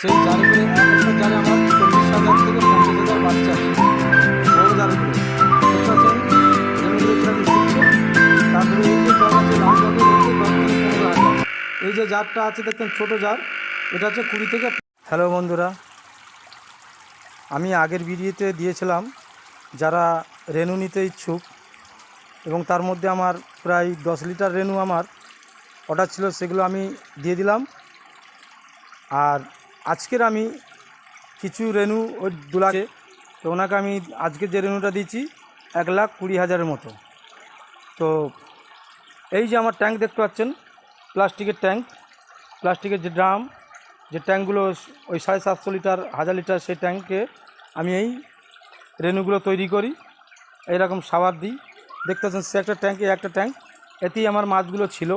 সেই জারে করে একটা জারে আমার চল্লিশ হাজার থেকে পঞ্চাশ হাজার বাচ্চা বড় ঘুরছে তারপরে এই যে জল আছে লাল জারটা আছে দেখতেন ছোটো জার এটা হচ্ছে কুড়ি থেকে হ্যালো বন্ধুরা, আমি আগের ভিডিওতে দিয়েছিলাম, যারা রেনু নিতে ইচ্ছুক, এবং তার মধ্যে আমার প্রায় দশ লিটার রেনু আমার, অর্ডার ছিল, সেগুলো আমি দিয়ে দিলাম। আর আজকের আমি কিছু রেনু ওই দু লাখে, তো ওনাকে আমি আজকে যে রেনুটা দিয়েছি, এক লাখ কুড়ি হাজারের মতো। তো এই যে আমার ট্যাঙ্ক দেখতে পাচ্ছেন, প্লাস্টিকের ট্যাঙ্ক, প্লাস্টিকের যে ড্রাম, যে ট্যাঙ্কগুলো ওই সাড়ে সাতশো লিটার, হাজার লিটার সেই ট্যাঙ্কে আমি এই রেনুগুলো তৈরি করি, এইরকম সাবার দিই। দেখতে পাচ্ছেন সে একটা ট্যাঙ্কে একটা ট্যাঙ্ক, এতেই আমার মাছগুলো ছিল।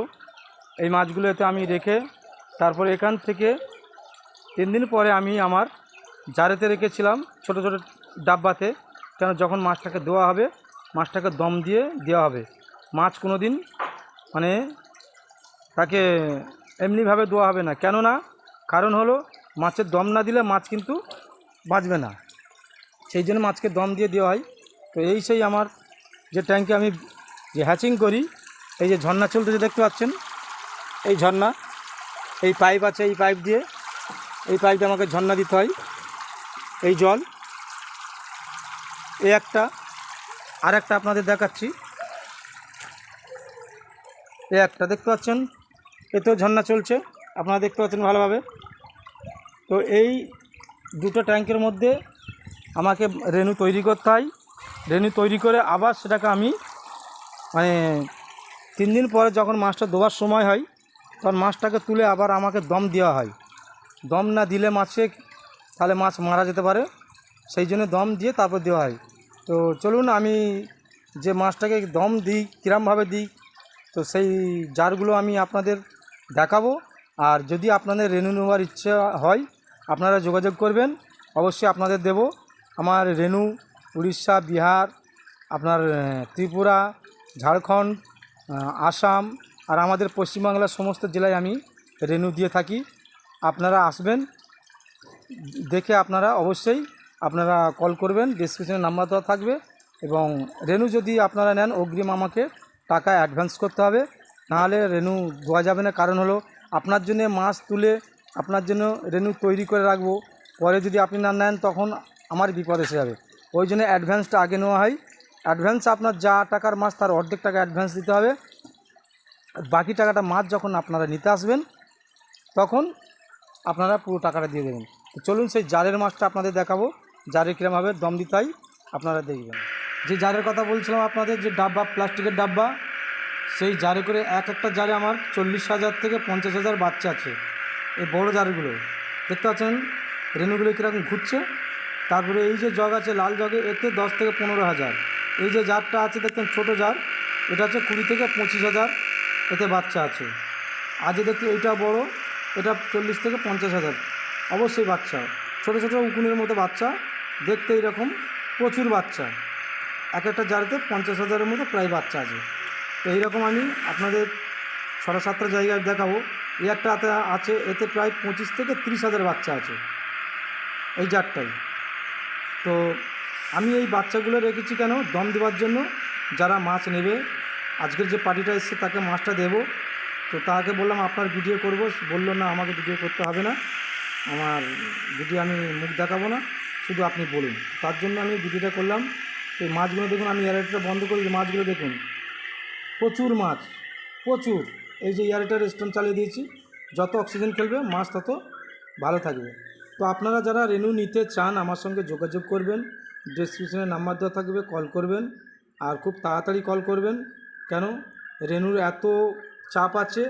এই মাছগুলো এতে আমি রেখে তারপরে এখান থেকে তিন দিন পরে আমি আমার জারেতে রেখেছিলাম ছোট ছোট ডাব্বাতে, কেন যখন মাছটাকে দেওয়া হবে, মাছটাকে দম দিয়ে দেওয়া হবে। মাছ কোনো দিন মানে তাকে এমনিভাবে দেওয়া হবে না। কেননা কারণ হলো মাছের দম না দিলে মাছ কিন্তু বাঁচবে না। সেই জন্য মাছকে দম দিয়ে দেওয়া হয়। তো এই সেই আমার যে ট্যাঙ্কে আমি যে হ্যাচিং করি, এই যে ঝর্ণা চলতেছে দেখতে পাচ্ছেন? এই ঝর্ণা, এই পাইপ আছে, এই পাইপ দিয়ে এই পাইপে আমাকে ঝর্ণা দিতে হয়। এই জল। এই একটা। আর একটা আপনাদের দেখাচ্ছি। এই একটা, দেখতে পাচ্ছেন? এতেও ঝর্ণা চলছে। আপনারা দেখতে পাচ্ছেন ভালোভাবে। তো এই দুটো ট্যাঙ্কের মধ্যে আমাকে রেনু তৈরি করতে হয়। রেনু তৈরি করে আবার সেটাকে আমি মানে তিন দিন পরে যখন মাছটা দেওয়ার সময় হয়, তখন মাছটাকে তুলে আবার আমাকে দম দেওয়া হয়। দম না দিলে মাছে, তাহলে মাছ মারা যেতে পারে। সেই জন্য দম দিয়ে তারপর দেওয়া হয়। তো চলুন, আমি যে মাছটাকে দম দিই, কীরমভাবে দিই, তো সেই জারগুলো আমি আপনাদের দেখাবো। আর যদি আপনাদের রেনু নেওয়ার ইচ্ছে হয়, আপনারা যোগাযোগ করবেন। অবশ্যই আপনাদের দেব। আমার রেনু, উড়িষ্যা, বিহার, আপনার ত্রিপুরা, ঝাড়খণ্ড আসাম, আর আমাদের পশ্চিমবাংলার সমস্ত জেলায় আমি রেনু দিয়ে থাকি। আপনারা আসবেন, দেখে আপনারা অবশ্যই আপনারা কল করবেন ডিসক্রিপশনে নাম্বার দেওয়া থাকবে এবং রেনু যদি আপনারা নেন অগ্রিম আমাকে টাকা অ্যাডভান্স করতে হবে। নাহলে রেনু দেওয়া যাবে না, কারণ হলো আপনার জন্য মাছ তুলে আপনার জন্য রেনু তৈরি করে রাখব। পরে যদি আপনি না নেন তখন আমার বিপদ এসে যাবে। ওই জন্য অ্যাডভান্সটা আগে নেওয়া হয়। অ্যাডভান্স আপনার যা টাকার মাছ তার অর্ধেক টাকা অ্যাডভান্স দিতে হবে। বাকি টাকাটা মাছ যখন আপনারা নিতে আসবেন, তখন আপনারা পুরো টাকাটা দিয়ে দেবেন। তো চলুন সেই জারের মাছটা আপনাদের দেখাবো। জারে কীরমভাবে দম দিতাই আপনারা দেখবেন। যে জারের কথা বলছিলাম আপনাদের, যে ডাব্বা, প্লাস্টিকের ডাব্বা, সেই জারে করে এক একটা জারে আমার চল্লিশ হাজার থেকে পঞ্চাশ হাজার বাচ্চা আছে, এই বড় জারগুলো। দেখতে পাচ্ছেন? রেণুগুলো কীরকম ঘুরছে। তারপরে এই যে জগ আছে, লাল জগে, এতে দশ থেকে পনেরো হাজার। এই যে জারটা আছে দেখতেন ছোটো জার, এটা হচ্ছে কুড়ি থেকে পঁচিশ হাজার এতে বাচ্চা আছে। আজ দেখতে এইটা বড়। এটা চল্লিশ থেকে পঞ্চাশ হাজার। অবশ্যই বাচ্চা। ছোটো ছোটো উকুনের মতো বাচ্চা, দেখতে এইরকম প্রচুর বাচ্চা। এক একটা জারিতে পঞ্চাশ হাজারের মতো প্রায় বাচ্চা আছে। তো এইরকম আমি আপনাদের ছটা সাতটা জায়গায় দেখাবো। এই একটা আছে, এতে প্রায় পঁচিশ থেকে তিরিশ হাজার বাচ্চা আছে। এই জারটাই। তো আমি এই বাচ্চাগুলো রেখেছি কেন? দম দেওয়ার জন্য। যারা মাছ নেবে, আজকের যে পার্টিটা এসছে, তাকে মাছটা দেবো। তো তাকে বললাম, আপনার ভিডিও করব। বলল, না, আমাকে ভিডিও করতে হবে না। আমার ভিডিও আমি মুখ দেখাবো না, শুধু আপনি বলুন। তার জন্য আমি ভিডিওটা করলাম। এই মাছগুলো দেখুন, আমি এয়ারটা বন্ধ করি মাছগুলো দেখুন। প্রচুর মাছ, প্রচুর। এই যে এয়ারটার স্টোন চালিয়ে দিয়েছি, যত অক্সিজেন খেলবে, মাছ তত ভালো থাকবে। তো আপনারা যারা রেনু নিতে চান, আমার সঙ্গে যোগাযোগ করবেন। ডিসক্রিপশনে নাম্বার দেওয়া থাকবে কল করবেন। আর খুব তাড়াতাড়ি কল করবেন। কেন? রেনুর এত চাপ আছে